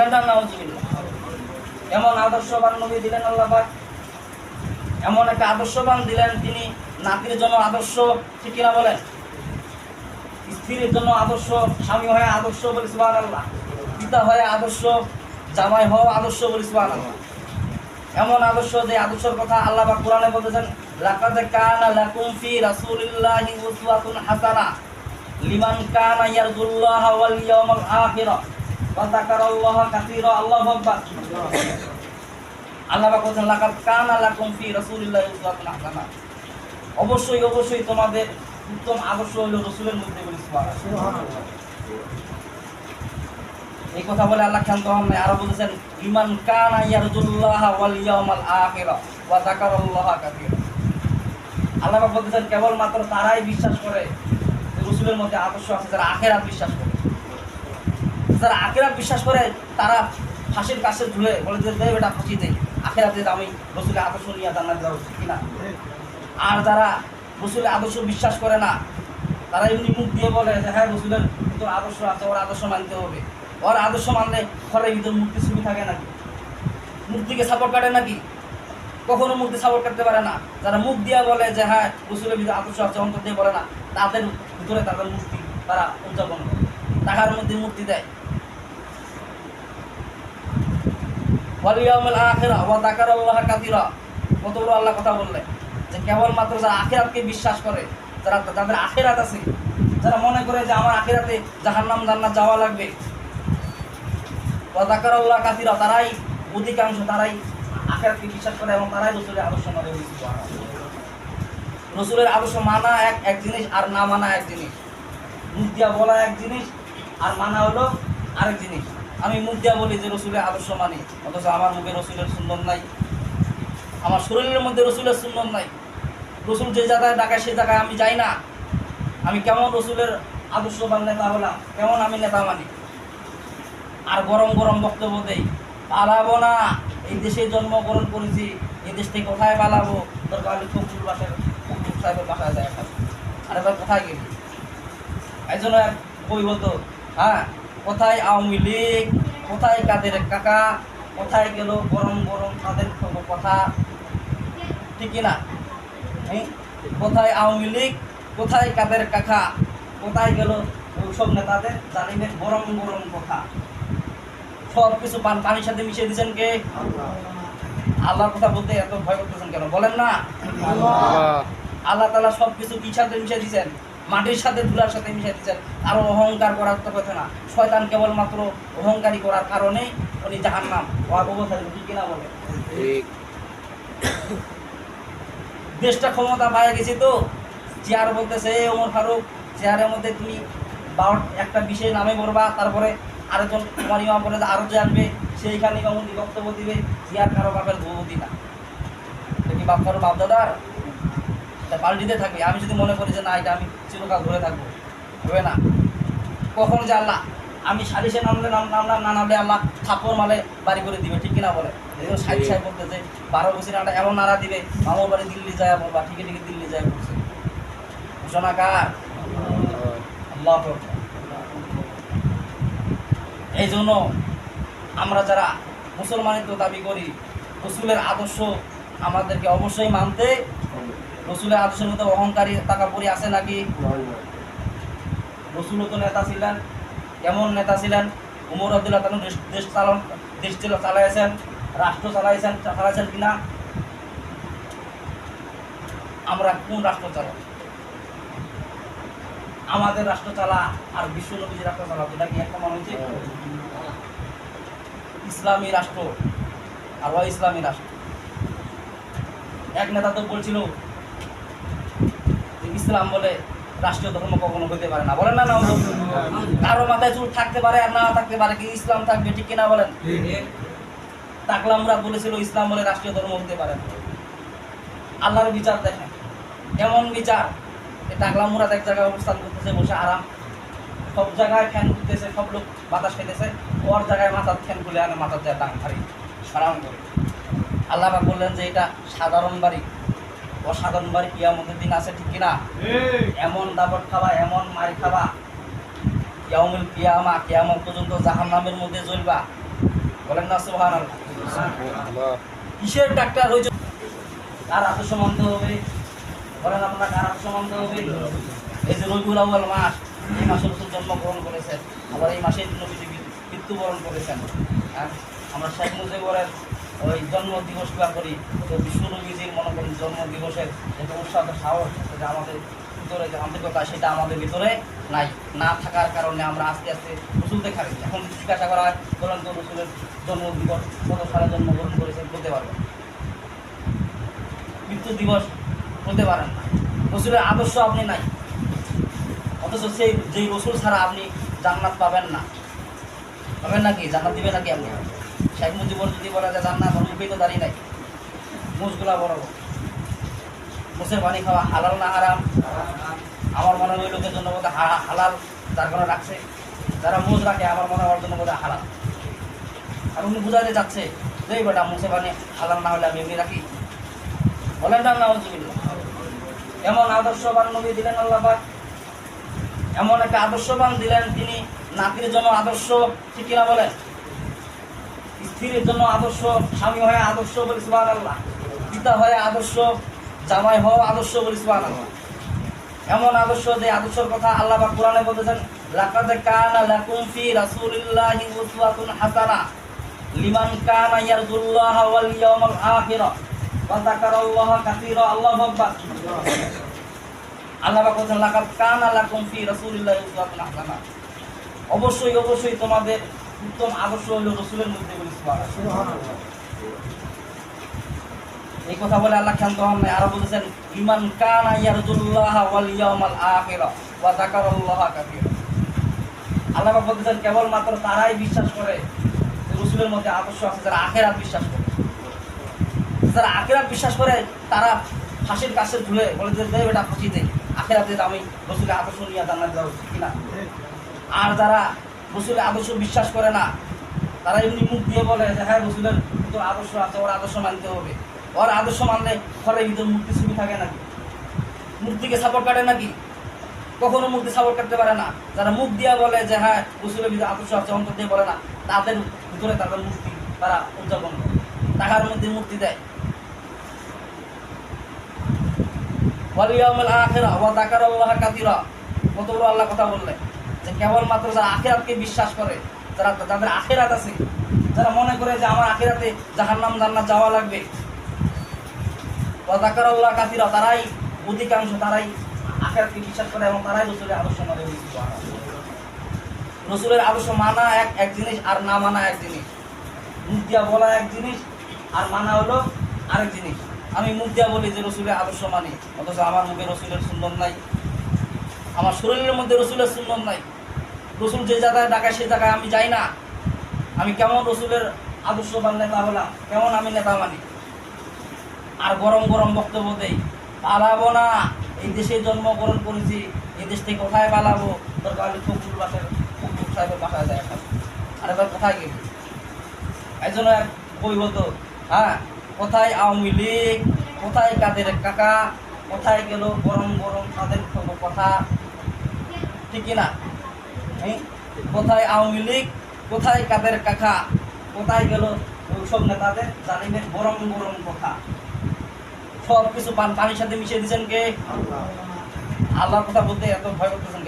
বলেন না নাউজুবিল্লাহ এমন আদর্শবান নবী দিলেন আল্লাহবাক এমন একটা আদর্শবান দিলেন তিনি। নাতির জন্য আদর্শ, ঠিক কিনা বলেন? স্ত্রীর জন্য আদর্শ, স্বামী হয়ে আদর্শ বলি আল্লাহ পিতা হয়ে আদর্শ, জামাই হওয়া আদর্শ বলি আল্লাহ এমন আদর্শ যে আদর্শের কথা আল্লাহ পাক কোরআনে বলতেছেন, লাকাদ কানা লাকুম ফি রাসূলিল্লাহি উসওয়াতুন হাসানা লিমান কানা ইয়ারজুল্লাহ ওয়াল ইয়াউমাল আখির। আল্লাহু কানা লাকুম ফি রাসূলিল্লাহি উসওয়াতুন হাসানা অবশ্যই অবশ্যই তোমাদের উত্তম আদর্শ হলো মধ্যে বলি সুবহানাল্লাহ। এই কথা বলে আল্লাহ নাই। আরও বলেছেন ইমান কানা ইয়ারজুল্লাহ ওয়াল ইয়াউমাল আখিরা কাসীরা। আল্লাহ বলতেছেন কেবল মাত্র তারাই বিশ্বাস করে রসুলের মধ্যে আদর্শ আছে, যারা আখেরাত বিশ্বাস করে। যারা আখেরাত বিশ্বাস করে, তারা ফাঁসির কাছে ঝুলে বলে যে দেব এটা ফাঁসি দেয় আখেরাতে আমি রসুলের আদর্শ নিয়ে জান্নাত দেওয়া উচিত কিনা আর যারা রসুলের আদর্শ বিশ্বাস করে না, তারা এমনি মুখ দিয়ে বলে যে হ্যাঁ রসুলের ভিতর আদর্শ আছে, ওর আদর্শ মানতে হবে। ওর আদর্শ মানলে ঘরের ভিতর মূর্তি ছবি থাকে নাকি? মূর্তিকে সাপোর্ট কাটে নাকি? কখনো মূর্তি সাপোর্ট করতে পারে না। যারা মুখ দিয়ে বলে যে হ্যাঁ রসুলের ভিতরে আদর্শ আছে, অন্তর দিয়ে বলে না, তাদের ভিতরে তাদের মূর্তি তারা উদযাপন করে। টাকার মধ্যে মূর্তি দেয়। ওয়ালিয়াউমিল আখিরা ওয়া যাকারাল্লাহা কাসীরা। কত বড় আল্লাহ কথা বললেন যে কেবলমাত্র যারা আখিরাতকে বিশ্বাস করে, যারা যাদের আখিরাত আছে, যারা মনে করে যে আমার আখিরাতে জাহান্নাম, জান্নাত যাওয়া লাগবে, ওয়া যাকারাল্লাহ কাসীরা, তারাই অধিকাংশ, তারাই আখিরাতকে বিশ্বাস করে এবং তারাই রসুলের আদর্শ মানে রসুলের আদর্শ মানা এক এক জিনিস আর না মানা এক জিনিস। মুখ দিয়া বলা এক জিনিস আর মানা হলো আরেক জিনিস। আমি মুখ দিয়া বলি যে রসুলের আদর্শ মানি, অথচ আমার মুখে রসুলের সুন্দর নাই। আমার শরীরের মধ্যে রসুলের সুন্দর নাই। রসুল যে জায়গায় ডাকায় সেই জায়গায় আমি যাই না। আমি কেমন রসুলের আদর্শবান নেতা হলাম, কেমন আমি নেতা মানি? আর গরম গরম বক্তব্য দেই, পালাবো না। এই দেশে জন্মগ্রহণ করেছি, এই দেশ থেকে কোথায় পালাবো? তোর কালী ফখরুল বাসার ফখরুল সাহেবের বাসায় যায় আর এবার কোথায় গেলি? এই জন্য এক বই বলতো হ্যাঁ কোথায় আওয়ামী লীগ কোথায় কাদের কাকা কোথায় গেল গরম গরম তাদের কথা ঠিক না? কোথায় আওয়ামী লীগ কোথায় কাদের কাকা কোথায় গেল ওইসব নেতাদের জানিবেন গরম গরম কথা? সব কিছু পান পানির সাথে মিশিয়ে দিয়েছেন কে? আল্লাহর কথা বলতে এত ভয় করতেছেন কেন? বলেন না। আল্লাহ। তালা সব কিছু কি সাথে মিশিয়ে দিয়েছেন? মাটির সাথে ধুলার সাথে মিশিয়ে দিয়েছেন আরও অহংকার করার তো কথা না। শয়তান কেবলমাত্র অহংকারী করার কারণে উনি জাহান নাম অবস্থায় ঠিক কিনা বলে? দেশটা ক্ষমতা পায়ে গেছে তো। চেয়ার বলতেছে "এই ওমর ফারুক চেয়ারের মধ্যে তুমি বারো একটা বিশেষ নামে পড়বা তারপরে আরেকজন তোমার ইমাম বলে আরও যে আসবে সেইখানে ইমামতি বক্তব্য দিবে চেয়ার কারও বাপের ভূপতি না কি বাপ কারও বাপ দাদার তা পাল্টিতে থাকবে। আমি যদি মনে করি যে না এটা আমি চিরকাল ধরে থাকব। হবে না। কখন যে আল্লাহ আমি সারিসে নামলে নাম নামলাম না নামলে আল্লাহ থাপড় মালে বাড়ি করে দিবে ঠিক কিনা বলে? এই জন্য সাইড সাহেব বলতেছে বারো বছর আটা এমন নাড়া দিবে মামার বাড়ি দিল্লি যায় বলবা ঠিকই ঠিকই দিল্লি যায় বলছে। ঘোষণা কার? আল্লাহ এই জন্য আমরা যারা মুসলমানের তো দাবি করি রসুলের আদর্শ আমাদেরকে অবশ্যই মানতে রসুলের আদর্শের মধ্যে অহংকারী টাকা পরি আছে নাকি? রসুলও তো নেতা ছিলেন। কেমন নেতা ছিলেন, উমর আব্দুল্লাহ তালন দেশ চালন দেশ চালাইছেন, রাষ্ট্র চালাইছেন চালাইছেন কিনা? আমরা কোন রাষ্ট্র চালাই আমাদের রাষ্ট্র চালা আর বিশ্ব নবীজি রাষ্ট্র চালা এটা কি একটা মনে হচ্ছে ইসলামী রাষ্ট্র? আর ইসলামী রাষ্ট্র? এক নেতা তো বলছিল ইসলাম বলে রাষ্ট্রীয় ধর্ম কখনো হতে পারে না। বলেন না না কারও মাথায় চুল থাকতে পারে আর না থাকতে পারে, কি ইসলাম থাকবে, ঠিক কিনা বলেন? তাকলামরা বলেছিল ইসলাম বলে রাষ্ট্রীয় ধর্ম হতে পারে আল্লাহর বিচার দেখেন। কেমন বিচার এই টাকলা মুরাদ এক জায়গায় অবস্থান করতেছে, বসে আরাম। সব জায়গায় ফ্যান ঘুরতেছে সব লোক বাতাস খেতেছে ওর জায়গায় মাথার ফ্যান খুলে আনে মাথার যায় ডাং ভারী আরাম করে। আল্লাহ বললেন যে এটা সাধারণ বাড়ি। অসাধারণ বাড়ি কিয়ামতের দিন আছে ঠিক কিনা? এমন দাবট খাবা এমন মারি খাবা। ইয়ামুল কিয়ামা কিয়ামত পর্যন্ত জাহান্নামের মধ্যে জ্বলবা। বলেন না সোহান কিসের ডাক্তার হয়েছে কার আদর্শ মানতে হবে? বলেন আপনার কার আদর্শ মানতে হবে? এই যে রবিউল আউ্বাল মাস এই মাসে রসুল জন্মগ্রহণ করেছেন। আবার এই মাসে নবীজি মৃত্যু- মৃত্যুবরণ করেছেন। হ্যাঁ? আমরা শেখ মুজিবরের ওই জন্ম দিবসটা করি। তো বিশ্ব নবীজির মনে করেন জন্ম দিবসের যেটা উৎসাহ সাহস যেটা আমাদের ভিতরে, যে আন্তরিকতা সেটা আমাদের ভিতরে নাই। না থাকার কারণে আমরা আস্তে আস্তে রসুল দেখা গেছি। এখন জিজ্ঞাসা করা হয়, বলেন তো রসুলের জন্ম দিবস কত সালে জন্মগ্রহণ করেছেন? বলতে পারবেন মৃত্যু দিবস বলতে পারেন না। রসুলের আদর্শ আপনি নাই। অথচ সেই, যেই রসুল ছাড়া আপনি জান্নাত পাবেন না। পাবেন নাকি জান্নাত দিবেন নাকি আপনি? শেখ মুজিবর যদি বলা যায় জান্নাত আমার মুখেই তো দাঁড়িয়ে নাই। মুসগুলা বরাবর মুসের পানি খাওয়া হালাল না হারাম? আমার মনে হয় লোকের জন্য হা- হালাল তার কারণে রাখছে। যারা মুজ রাখে, আমার মনে হওয়ার জন্য বোধহয় হালাল। আর উনি বুঝাতে যাচ্ছে যে বেটা মুসে পানি হালাল না হলে আমি এমনি রাখি। বলেন না, নাউজুবিল্লাহ। এমন আদর্শবান নবী দিলেন আল্লাহ পাক। এমন একটা আদর্শবান দিলেন তিনি। নাতির জন্য আদর্শ, ঠিক কিনা বলেন? স্ত্রীর জন্য আদর্শ, স্বামী হয়ে আদর্শ বলি সুবাহ আল্লাহ পিতা হয়ে আদর্শ, জামাই হওয়া আদর্শ বলি সুবাহ আল্লাহ এমন আদর্শ যে আদর্শের কথা আল্লাহ বা কোরআনে বলতেছেন, লাকাদ কানা লাকুম ফি রাসূলিল্লাহি উসওয়াতুন হাসানা লিমান কানা ইয়ারজুল্লাহ ওয়াল ইয়াউমাল আখির ওয়া যাকারাল্লাহ কাসীরা। আল্লাহু আকবার। আল্লাহ বলছেন, লাকাদ কানা লাকুম ফি রাসূলিল্লাহি উসওয়াতুন হাসানা। অবশ্যই অবশ্যই তোমাদের উত্তম আদর্শ হলো রসুলের মধ্যে এই কথা বলে আল্লাহ ক্ষান্ত হন আরও বলেছেন, ইমান কানা ইয়ারজুল্লাহ ওয়াল ইয়াউমাল আখিরা ওয়া যাকারাল্লাহ কাসীরা। আল্লাহ বলতেছেন কেবল মাত্র তারাই বিশ্বাস করে রসুলের মধ্যে আদর্শ আছে, যারা আখেরাত বিশ্বাস করে। যারা আখেরাত বিশ্বাস করে, তারা ফাঁসির কাছে ঝুলে বলে যে এটা ফাঁসি দেয় আখেরাতে আমি রসুলের আদর্শ নিয়ে জানা যাওয়া উচিত কিনা আর যারা রসুলের আদর্শ বিশ্বাস করে না। তারা এমনি মুখ দিয়ে বলে যে হ্যাঁ রসুলের ভিতর আদর্শ আছে, ওর আদর্শ মানতে হবে। ওর আদর্শ মানলে ঘরের ভিতর মূর্তি ছবি থাকে নাকি? মূর্তিকে সাপোর্ট কাটে নাকি? কখনো মূর্তি সাপোর্ট করতে পারে না। যারা মুখ দিয়ে বলে যে হ্যাঁ রসুলের ভিতরে আদর্শ আছে, অন্তর দিয়ে বলে না, তাদের ভিতরে তাদের মূর্তি তারা উদযাপন করে। টাকার মধ্যে মুক্তি দেয়। কত বড় আল্লাহ কথা বললেন। কেবলমাত্র যারা আখেরাতকে বিশ্বাস করে, যারা যাদের আখেরাত আছে, যারা মনে করে যে আমার আখিরাতে জাহান্নাম জান্নাত যাওয়া লাগবে। ওয়া যাকারাল্লাহ কাসীরা, তারাই অধিকাংশ, তারাই আখিরাতকে বিশ্বাস করে এবং তারাই রসুলের আদর্শ মানে রসুলের আদর্শ মানা এক এক জিনিস আর না মানা এক জিনিস। মুখ দিয়া বলা এক জিনিস আর মানা হলো আরেক জিনিস। আমি মুখ দিয়া বলি যে রসুলের আদর্শ মানি, অথচ আমার মুখে রসুলের সুন্দর নাই। আমার শরীরের মধ্যে রসুলের সুন্দর নাই। রসুল যে জায়গায় ডাকায় সে জায়গায় আমি যাই না। আমি কেমন রসুলের আদর্শবান নেতা হলাম কেমন আমি নেতা মানি? আর গরম গরম বক্তব্য দেই পালাবো না এই দেশে জন্মগ্রহণ করেছি এই দেশ থেকে কোথায় পালাবো? তোর গাড়ি ফকুর বাসায় সাহেবের বাসায় যায় আর এবার কোথায় গেলি? জন্য এক বই হতো হ্যাঁ কোথায় আওয়ামী লীগ কোথায় কাদের কাকা কোথায় গেল গরম গরম তাদের কথা? ঠিক এই, কোথায় আওয়ামী লীগ, কোথায় কাদের কাকা, কোথায় গেল সব নেতাদের জানিবেন গরম গরম কথা। সব কিছু পান পানির সাথে মিশিয়ে দিয়েছেন কে? আল্লাহর কথা বলতে এত ভয় করতেছেন?